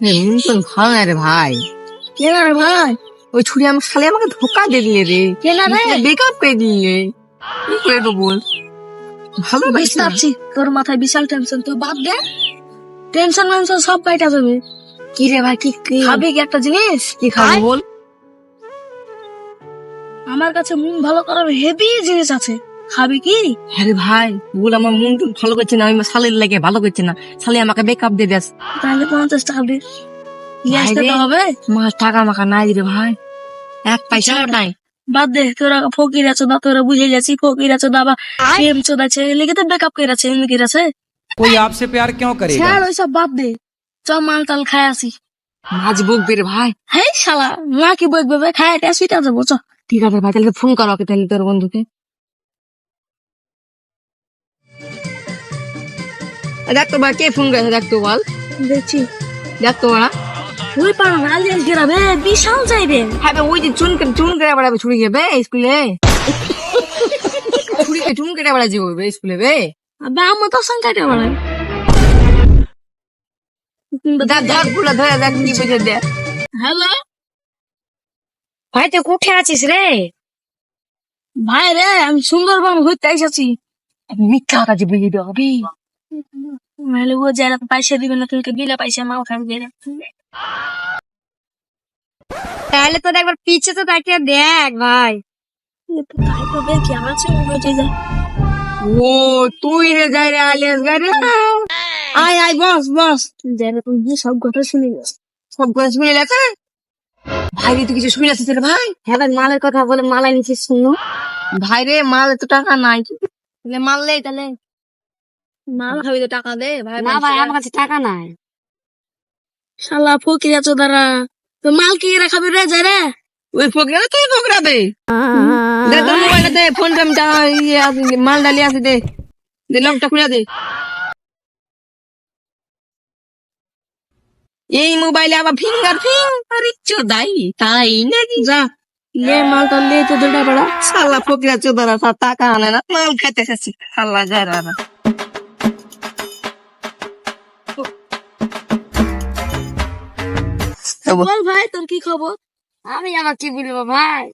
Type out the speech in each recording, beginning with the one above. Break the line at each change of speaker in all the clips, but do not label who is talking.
তো ভালো না রে ভাই
কেন রে ভাই
ওই ছুরি আমার শালে আমাকে ধোকা দিয়ে দিলে রে
কেন রে
বেকআপ করে দিলে কি করে তো বল ভালো
বুঝতে পারছি তোর মাথায় বিশাল টেনশন তো বাদ দে টেনশন মেনশন সব কাইটা যাবে
কি রে ভাই কি কি
খাবি কি একটা জিনিস
কি খাব বল
আমার কাছে মন ভালো করার হেভি জিনিস আছে খাবি কি
হ্যাঁ রে ভাই বল আমার মন টন ভালো করছে না আমি শালের লাগে ভালো করছে না শালে আমাকে বেকআপ দিয়ে দেস
তাহলে পঞ্চাশ টাকা দে নিয়ে
ভাই
আসতে
রে।
তো হবে
মা টাকা মাকা নাই রে ভাই এক পয়সা নাই
বাদ দে তোরা ফকির আছো না তোরা বুঝে যাচ্ছি ফকির আছো না বা প্রেম চোদাছে লিখে তো বেকআপ করে আছে এমনি করে আছে
कोई आपसे प्यार क्यों करेगा
ছাড় ওইসব বাদ দে চ মাল টাল খাই আসি
মাছ বকবে রে ভাই
হ্যাঁ শালা মা কি বকবে বে খাই এটা সুইটা যাবো চ
ঠিক আছে ভাই তাহলে ফোন করো ওকে তাহলে তোর বন্ধুকে দেখ তো ভাই কে ফোন করেছে? দেখ তো বল।
দেখছি।
দেখ তো ওরা
ওই পাড়া আলিয়াস গেরাবে বিশাল চাইবে।
হ্যাঁ ওই যে চুন চুন কেটে বেড়াবে ছুরি বে স্কুলে। ছুরি চুন কেটে বেড়া যাব বে স্কুলে বে।
আবে আমার তো সংখ্যাটা বলে
দেখ দেখগুলো ধরে দেখ কি বুঝে দে
হ্যালো?
ভাই তুই কোথায় আছিস রে?
ভাই রে আমি সুন্দরবন ঘুরতে এসেছি।
মিথ্যা কাজে যে বুঝে দেওয়া
নাহলে ও যারা পয়সা দিবে না তোমাকে বিনা পয়সা মাও খাবে বেরা
তাহলে তো একবার পিছে তো তাকে দেখ ভাই
তাই
ও রে যাই রে আলিয়াস আয় আয় বস বস
যারা তুমি সব কথা শুনে
সব কথা শুনে লেখা ভাই রে তুই কিছু শুনে আসছিস রে ভাই
হ্যাঁ ভাই মালের কথা বলে মালাই নিচ্ছিস শুনো
ভাই রে মাল এত টাকা নাই তাহলে মাল লে তাহলে
মাল
খাবি তো টাকা দে ভাই
না ভাই আমার কাছে টাকা নাই। শালা ফকির আছো তারা তো মাল কি রে খাবি রে যাই রে।
ওই ফকরা তুই ফকরা দে। দে তোর মোবাইলটা দে ফোন পে যা ইয়ে মাল ডালি আছে দে। দে লকটা খুলে দে। এই মোবাইলে আবার ফিঙ্গার ফিঙ্গার চোদাই তাই নাকি?
যা। লে মালটা লে তো দুটা বড়া
সালা ফকরা চোদারা টাকা আনে না মাল খেতে এসেছি সালা যায়
বল ভাই তোর কি খবর আমি আবার কি বলবো ভাই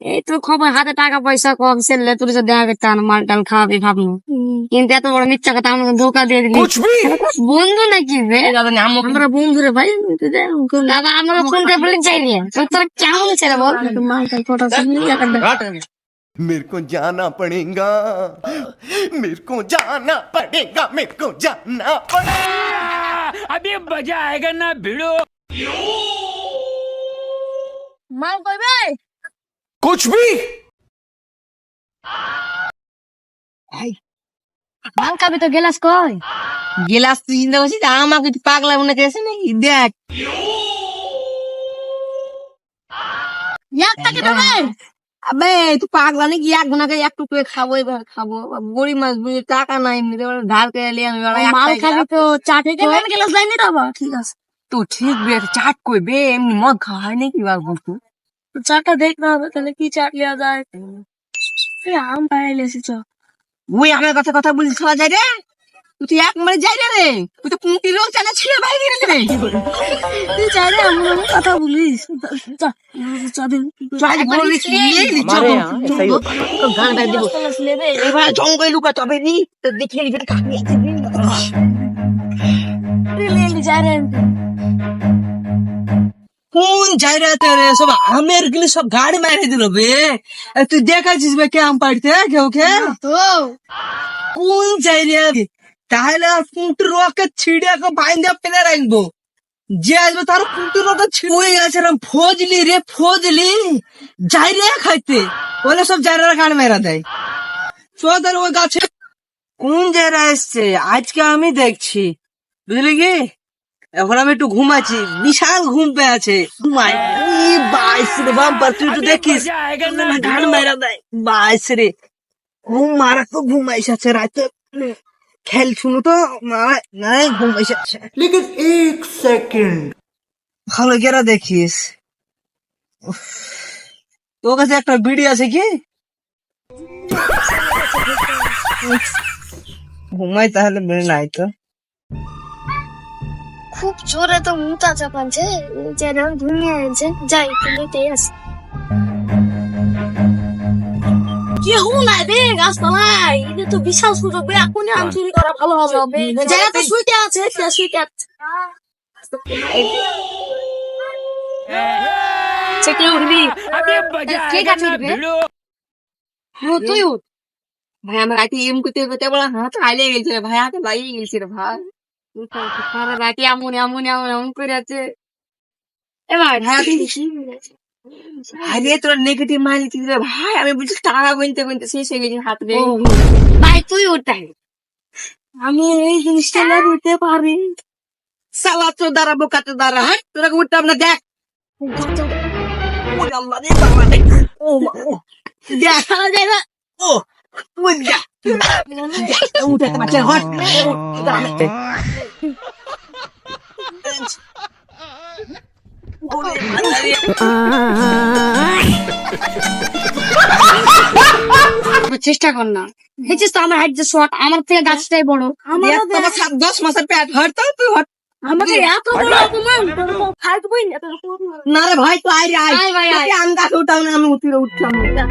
এই তো খবর হাতে টাকা পয়সা কম সেললে তোর যে দেখা করতে আনো মাল টাল খাওয়াবি ভাবলো কিন্তু এত বড় মিথ্যা কথা আমাকে ধোকা দিয়ে দিলি
कुछ भी
বন্ধু নাকি রে
দাদা আমি
আমরা বন্ধু রে ভাই দাদা আমরা ফোন করে বলে চাইলি তোর তোর কেমন ছেলে বল মাল টাল ফটো
मेरे को जाना पड़ेगा मेरे को जाना पड़ेगा मेरे को जाना पड़ेगा
अभी मजा आएगा ना भिड़ो
মাল কইবে
কুছ ভি
মাল খাবে তো গেলাস কই?
গেলাস তুই চিন্তা করছিস আমাকে পাগলা মনে গেছে নাকি? দেখ।
এক থাকে তবে
আবে তুই পাগলা নাকি? এক গুণাকে এক টুকরে খাব এবার খাব। গরিব মানুষ বুঝে টাকা নাই এমনিতে ধার করে আমি
মাল খাবি তো চাটে গেলাস যাইনি তো আবার? ঠিক আছে।
তো ঠিক বে চাট করবে এমনি মদ খাওয়া হয় নাকি বা বলতো?
তো চাটা দেখতে হবে তাহলে কি চাট লিয়া যায়? আম পাইলে এসেছ।
ওই আমার কথা কথা বলি খাওয়া যায় রে? তুই এক মারে যাই না রে? তুই তো পুঁটি লোক চালা ছিল বাইরে রে?
তুই যাই রে আমার কথা বলিস।
জঙ্গল লুকা তবে নি তো দেখে
কোন জায়গাতে রে? সব আমের গুলি সব গাড়ি মারি দিল বে। তুই দেখাচ্ছিস বে কে আম পাড়তে কেউ কে? কোন জায়গা তাহলে কুন্টু রকে ছিড়ে কে বাইন্দা পেলে রাখব। যে আসবে তার কুন্টু রকে ছিড়ে গেছে ফজলি রে ফজলি। যাই রে খাইতে। বলে সব জায়গার গাড়ি মেরা দেয়। চোদার ওই গাছে কোন জায়গা এসছে? আজকে আমি দেখছি। বুঝলি কি? এখন আমি একটু ঘুমাচ্ছি। বিশাল ঘুম পেয়েছে। ঘুমাই। বাইশ রে বাম্পার তুই একটু দেখিস। ঘাড় মেরা দেয় বাইশ রে। ঘুম মারা তো ঘুমাইস আছে রাতে। খেল শুনো তো? মারা নাই ঘুমাইস আছে
লেকিন এক সেকেন্ড।
ভালো কেরা দেখিস। তোর কাছে একটা বিড়ি আছে কি? ঘুমাই তাহলে বেড়ে নাই তো।
খুব জোরে তো মুতা চাপাচ্ছে যেন ঘুমিয়ে আছে। যাই কিন্তু তেই আছে। কি হুম বে গাছ এটা তো বিশাল সুযোগ বে এখনই হ্যাঁ। আম করা ভালো হবে। হ্যাঁ, হ্যাঁ। জায়গাতে শুইতে আছে শুইতে আছে।
ভাই আমার রাতে এম করতে বলা হাত আইলে গেছিল ভাই হাতে লাগিয়ে গেছিল ভাই।
সারা রাতে এমন এমন এমন এমন করে আছে এবার
আরে তোর নেগেটিভ মাইল কি রে ভাই আমি বলছি টাকা গুনতে গুনতে শেষ হয়ে গেছে হাত রে
ভাই তুই উঠাই আমি এই জিনিসটা না উঠতে পারি
সালা তো দ্বারা বোকাতে দ্বারা হ্যাঁ তোরা উঠতাম না দেখ ওরে আল্লাহ রে বাবা ও ও দেখ ও
চেষ্টা কর না। দেখছিস তো আমার হাইট যে শর্ট আমার থেকে গাছটাই বড়।
আমার সাত দশ মাসের পেট হট তো তুই হট
আমাকে এত বড় অপমান। থাকবই না
না রে ভাই তো আয় আয়।
আয় ভাই, আয়।
আন্দাজ উঠাও না আমি উঠিয়ে উঠলাম। না।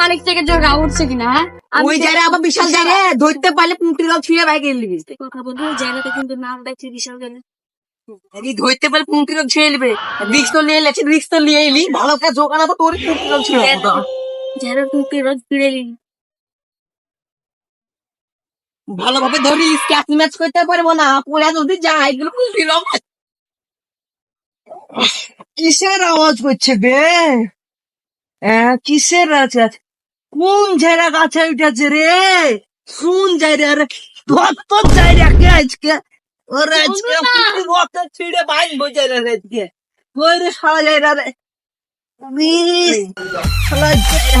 মালিক থেকে উঠছে কিনা হ্যাঁ?
ওই আবার বিশাল জায়গায় ধরতে পারলে পুঁটি গাল ছুঁয়ে বাইকে নিবি
কথা বলব ওই জায়গাটা কিন্তু নাম দেখছি বিশাল জায়গা।
এই ধরতে পারলে পুঁটি গাল ছুঁয়ে নেবে। রিক্স তো নিয়ে লেছে রিক্স তো নিয়ে এলি ভালো করে জোগানা তো তোর পুঁটি গাল ছুঁয়ে নেব।
যারা তুমি রোজ ফিরে এলি
ভালোভাবে ধরি স্ক্যাচ ম্যাচ করতে পারব না পড়ে যদি যায় এগুলো গাল
কিসের আওয়াজ করছে বে? হ্যাঁ কিসের আছে কোন জায়গা গাছে উঠেছে রে? শুন জায়গা? রে কত জায়গা কে আজকে? ওরে আজকে রক্ত ছিঁড়ে বাইন বজে রে আজকে। ওই রে। সারা জায়গা রে। উই, শালা জায়গা